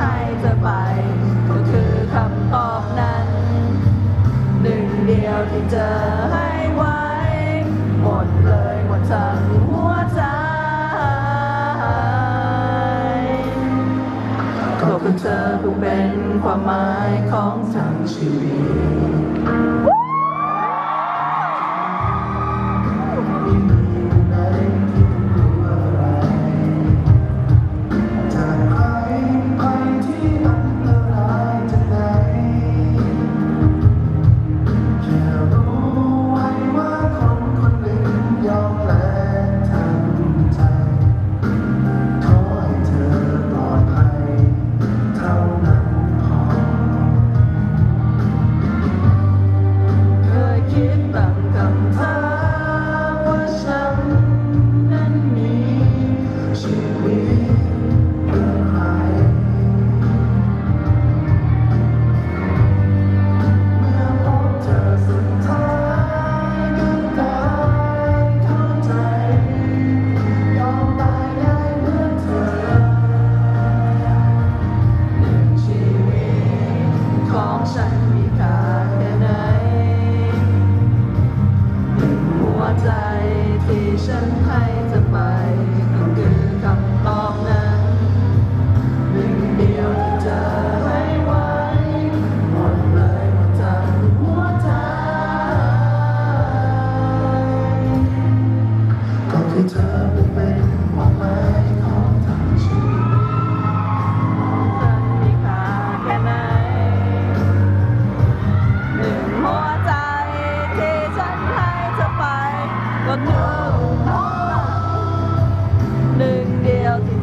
ให้จะไปก็คือคำตอบนั้น หนึ่งเดียวที่เจอให้ไว้ หมดเลยหมดทั้งหัวใจขก็คือเธอคงเป็นความหมายของทั้งชีวิต ใจที่ฉันให้จะไป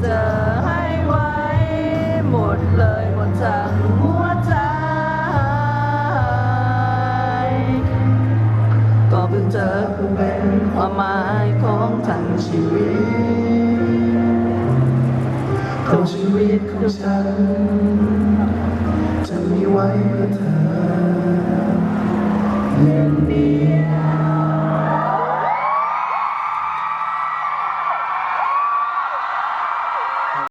เจอให้ไว้ หมดเลยหมดทั้งหัวใจ ก็เพิ่งเจอคือเป็นความหมายของทั้งชีวิต ของชีวิตของฉัน จะมีไว้เพื่อเธอ